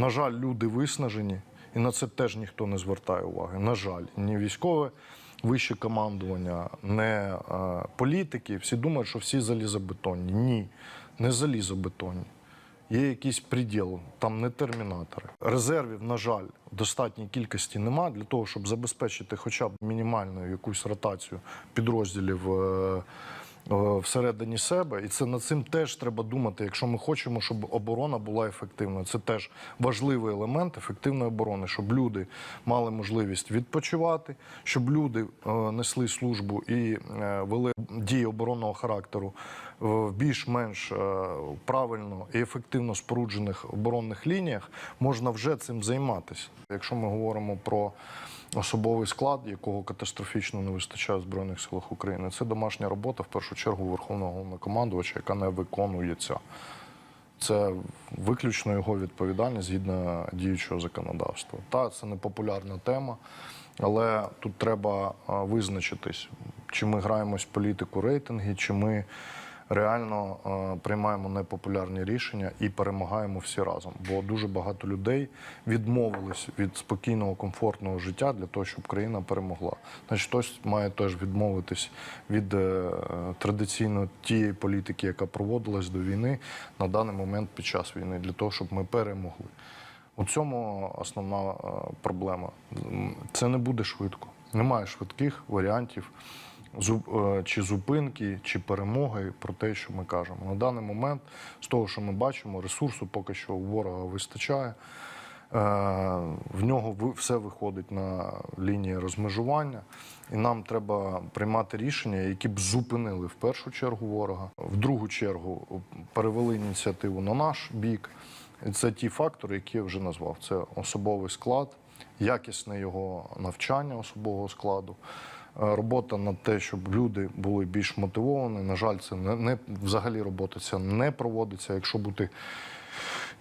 На жаль, люди виснажені, і на це теж ніхто не звертає уваги. На жаль, ні військове вище командування, не е, політики. Всі думають, що всі залізобетонні. Ні, не залізобетонні. Є якийсь приділ, там не термінатори. Резервів, на жаль, достатній кількості немає для того, щоб забезпечити хоча б мінімальну якусь ротацію підрозділів е, всередині себе. І це над цим теж треба думати, якщо ми хочемо, щоб оборона була ефективною. Це теж важливий елемент ефективної оборони, щоб люди мали можливість відпочивати, щоб люди е, несли службу і е, вели дії оборонного характеру в більш-менш е, правильно і ефективно споруджених оборонних лініях, можна вже цим займатися. Якщо ми говоримо про особовий склад, якого катастрофічно не вистачає в Збройних силах України, це домашня робота в першу чергу Верховного Головнокомандувача, яка не виконується. Це виключно його відповідальність згідно діючого законодавства. Та це не популярна тема, але тут треба визначитись, чи ми граємось в політику рейтинги, чи ми реально а, приймаємо непопулярні рішення і перемагаємо всі разом. Бо дуже багато людей відмовились від спокійного, комфортного життя для того, щоб країна перемогла. Значить, хтось має теж відмовитись від е, традиційно тієї політики, яка проводилась до війни на даний момент під час війни, для того, щоб ми перемогли. У цьому основна е, проблема. Це не буде швидко. Немає швидких варіантів е, чи зупинки, чи перемоги про те, що ми кажемо. На даний момент, з того, що ми бачимо, ресурсу поки що у ворога вистачає. Е, В нього все виходить на лінії розмежування, і нам треба приймати рішення, які б зупинили в першу чергу ворога, в другу чергу перевели ініціативу на наш бік. І це ті фактори, які я вже назвав: це особовий склад, якісне його навчання особового складу. Е, Робота над те, щоб люди були більш мотивовані. На жаль, це не, не взагалі робота ця не проводиться. Якщо бути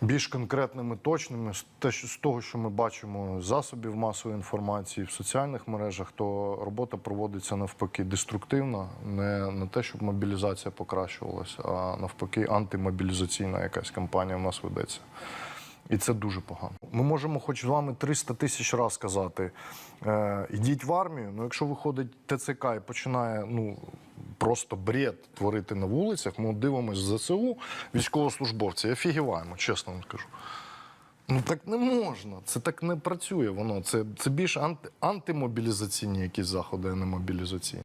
більш конкретними, точними, те, що з того, що ми бачимо засобів масової інформації в соціальних мережах, то робота проводиться навпаки деструктивна, не, не те, щоб мобілізація покращувалася, а навпаки, антимобілізаційна якась кампанія в нас ведеться. І це дуже погано. Ми можемо, хоч з вами 300 тисяч разів сказати, е, йдіть в армію. Ну, якщо виходить ТЦК і починає ну просто бред творити на вулицях, ми дивимося ЗСУ, військовослужбовці, і офігіваємо, чесно вам скажу. Ну так не можна. Це так не працює. Воно це, це більш анти, антимобілізаційні якісь заходи, а не мобілізаційні.